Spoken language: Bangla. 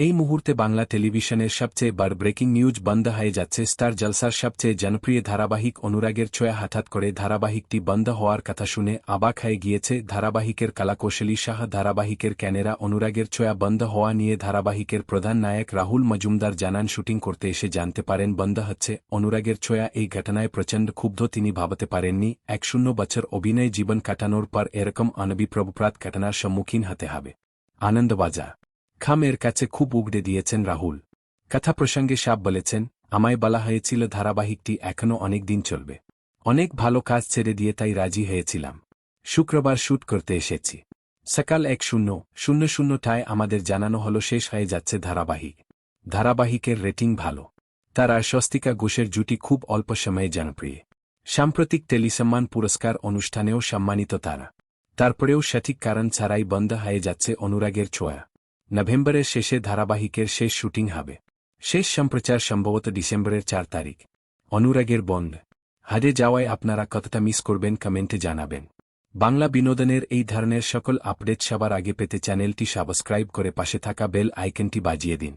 এই মুহূর্তে বাংলা টেলিভিশনের সবচেয়ে বড় ব্রেকিং নিউজ বন্ধ হয়ে যাচ্ছে। স্টার জলসার সবচেয়ে জনপ্রিয় ধারাবাহিক অনুরাগের ছোঁয়া হঠাৎ করে ধারাবাহিকটি বন্ধ হওয়ার কথা শুনে অবাক হয়ে গিয়েছে। ধারাবাহিকের কলাকৌশলী শাহ, ধারাবাহিকের ক্যানেরা অনুরাগের ছোঁয়া বন্ধ হওয়া নিয়ে ধারাবাহিকের প্রধান নায়ক রাহুল মজুমদার জানান, শুটিং করতে এসে জানতে পারেন, বন্ধ হচ্ছে। অনুরাগের ছোঁয়া এই ঘটনায় প্রচণ্ড ক্ষুব্ধ, তিনি ভাবতে পারেননি। এক শূন্য বছর অভিনয় জীবন কাটানোর পর এরকম অনবিপ্রভুপ্রাত ঘটনার সম্মুখীন হতে হবে। আনন্দবাজার খাম এর কাছে খুব উগড়ে দিয়েছেন রাহুল। কথা প্রসঙ্গে সাপ বলেছেন, আমায় বলা হয়েছিল ধারাবাহিকটি এখনও অনেক দিন চলবে। অনেক ভালো কাজ ছেড়ে দিয়ে তাই রাজি হয়েছিলাম। শুক্রবার শ্যুট করতে এসেছি। সকাল এক শূন্য শূন্য শূন্যটায় আমাদের জানানো হল শেষ হয়ে যাচ্ছে ধারাবাহিক। ধারাবাহিকের রেটিং ভালো। তারা স্বস্তিকা ঘোষের জুটি খুব অল্প সময়ে জনপ্রিয়। সাম্প্রতিক টেলিসম্মান পুরস্কার অনুষ্ঠানেও সম্মানিত তারা। তারপরেও সঠিক কারণ ছাড়াই বন্ধ হয়ে যাচ্ছে অনুরাগের ছোঁয়া। নভেম্বরের শেষে ধারাবাহিকের শেষ শুটিং হবে। শেষ সম্প্রচার সম্ভবত ডিসেম্বরের চার তারিখ। অনুরাগের বন্ধ হাজে যাওয়ায় আপনারা কতটা মিস করবেন কমেন্টে জানাবেন। বাংলা বিনোদনের এই ধরনের সকল আপডেট সবার আগে পেতে চ্যানেলটি সাবস্ক্রাইব করে পাশে থাকা বেল আইকনটি বাজিয়ে দিন।